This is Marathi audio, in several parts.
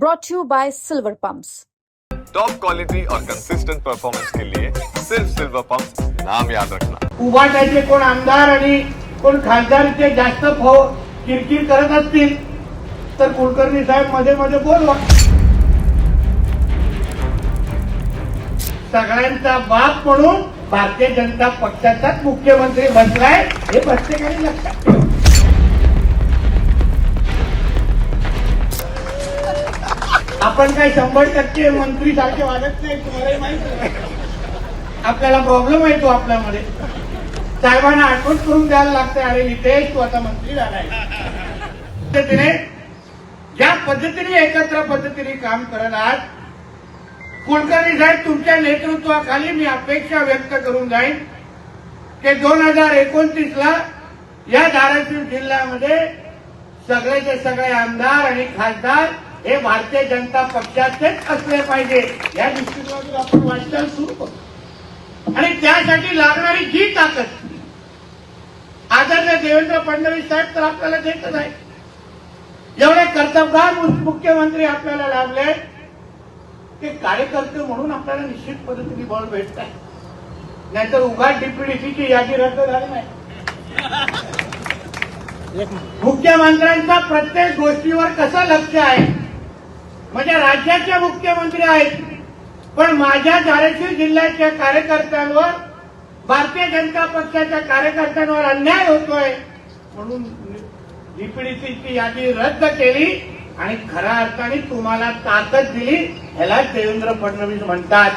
brought to you by Silver Pumps. Top quality और कंसिस्टेंट परफॉर्मेंस के लिए सिर्फ सिल्वर पंप नाम याद रखना। उभाटाचे कोण आमदार आणि कोण खासदारचे जास्त फो किरकिर करत असतील तर कुलकर्णी साहेबमध्ये मध्ये बोलवा. सगळ्यांचा बाप म्हणून भारतीय जनता पक्षाचाच मुख्यमंत्री बसलाय हे प्रत्येकाने लक्षात ठेवा. आपण काही शंभर टक्के मंत्री सारखे वागत नाही तुम्हालाही माहीत आपल्याला प्रॉब्लेम आहे तो आपल्यामध्ये. साहेबांना आठवण करून द्यायला लागते अरे नितेश तू आता मंत्री झालाय पद्धतीने ज्या पद्धतीने एकत्र पद्धतीने काम करत आहात कुलकर्णी साहेब तुमच्या नेतृत्वाखाली मी अपेक्षा व्यक्त करून जाईन की दोन हजार एकोणतीस ला या धाराशिव जिल्ह्यामध्ये सगळेचे सगळे आमदार आणि खासदार हे भारतीय जनता पक्षाचेच असले पाहिजे. या दृष्टिकोनातून आपण वाटचाल सुरू करू आणि त्यासाठी लागणारी जी ताकद आदरणीय देवेंद्र फडणवीस साहेब तर आपल्याला देतच आहे एवढे कर्तबगार मुख्यमंत्री आपल्याला लाभले ते कार्यकर्ते म्हणून आपल्याला निश्चित पद्धतीने बळ भेटत आहे. नाहीतर उघाड डीपीडीसीची यादी रद्द झाली नाही. मुख्यमंत्र्यांचा प्रत्येक गोष्टीवर कसं लक्ष आहे? म्हणजे राज्याचे मुख्यमंत्री आहेत. पण माझ्या धाराशिव जिल्ह्याच्या कार्यकर्त्यांवर भारतीय जनता पक्षाच्या कार्यकर्त्यांवर अन्याय होतोय म्हणून डीपीडीसीची यादी रद्द केली आणि खऱ्या अर्थाने तुम्हाला ताकद दिली ह्याला देवेंद्र फडणवीस म्हणतात.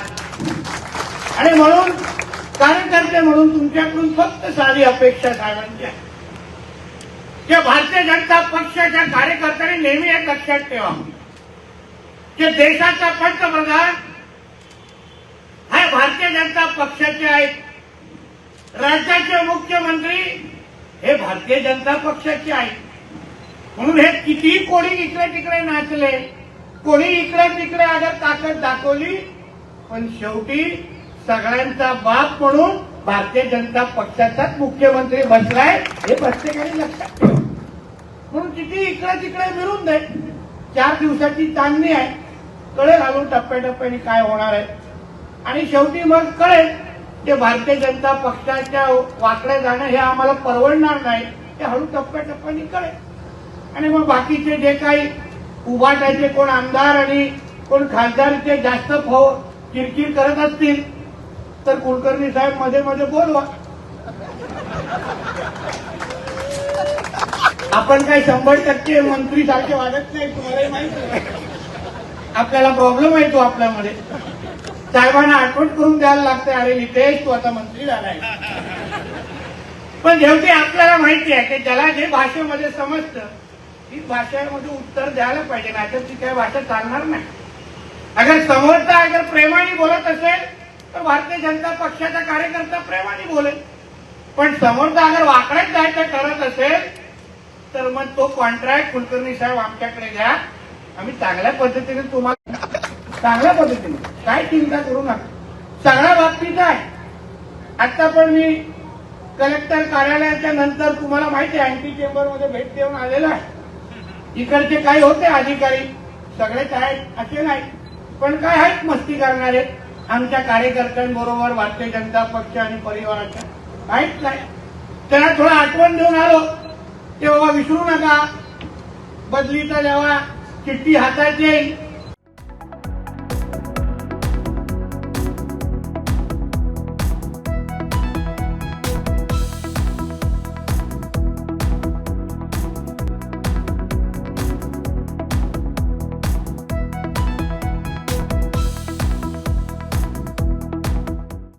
आणि म्हणून कार्यकर्ते म्हणून तुमच्याकडून फक्त साधी अपेक्षा साहेबांची आहे. भारतीय जनता पक्षाच्या कार्यकर्त्यांनी नेहमी एक लक्षात ठेवा. की देशाचा पंतप्रधान हा भारतीय जनता पक्षाचे आहेत. राज्याचे मुख्यमंत्री हे भारतीय जनता पक्षाचे आहेत. म्हणून हे किती कोणी इकडे तिकडे नाचले कोणी इकडे तिकडे अगर ताकद दाखवली पण शेवटी सगळ्यांचा बाप म्हणून भारतीय जनता पक्षाचाच मुख्यमंत्री बसलाय हे प्रत्येकाने लक्षात म्हणून किती इकडे तिकडे मिळून दे चार दिवसाची चांदणी आहे. कळेल घालून टप्प्याटप्प्याने काय होणार आहे? आणि शेवटी मग कळेल ते भारतीय जनता पक्षाच्या वाकडे जाणं हे आम्हाला परवडणार नाही ते हळू टप्प्याटप्प्याने कळेल आणि मग बाकीचे जे काही उभाटायचे कोण आमदार आणि कोण खासदारचे जास्त फो किरकिर करत असतील तर कुलकर्णी साहेबमध्ये मध्ये बोलवा. आपण काही शंभर टक्के मंत्री सारखे वागत नाही तुम्हालाही माहिती आपल्याला प्रॉब्लेम आहे तो आपल्यामध्ये. साहेबांना आठवण करून द्यायला लागते अरे नितेश तू आता मंत्री झालाय. पण शेवटी आपल्याला माहिती आहे की ज्याला जे भाषेमध्ये समजतं ती भाषेमध्ये उत्तर द्यायला पाहिजे नाहीतर ती काही भाषा चालणार नाही. अगर समोरचा अगर प्रेमाने बोलत असेल तर भारतीय जनता पक्षाचा कार्यकर्ता प्रेमाने बोलेल. पण समोरचा अगर वाकड्यात जायचं ठरत असेल तर मग तो कॉन्ट्रॅक्ट कुलकर्णी साहेब आमच्याकडे घ्या. आम्ही चांगल्या पद्धतीने तुम्हाला चांगल्या पद्धतीने. काय चिंता करू नका. सगळ्या बाबतीत आहे. आता पण मी कलेक्टर कार्यालयाच्या नंतर तुम्हाला माहिती आहे अँटी चेंबरमध्ये भेट देऊन आलेलो आहे. इकडचे काही होते अधिकारी सगळेच आहेत असे नाही. पण काय आहेत मस्ती करणारे? आमच्या कार्यकर्त्यांबरोबर भारतीय जनता पक्ष आणि परिवाराच्या काहीच नाही. त्यांना थोडं आठवण देऊन आलो. ते बाबा विसरू नका. बदलीचा जेव्हा चिठ्ठी हातात येईल?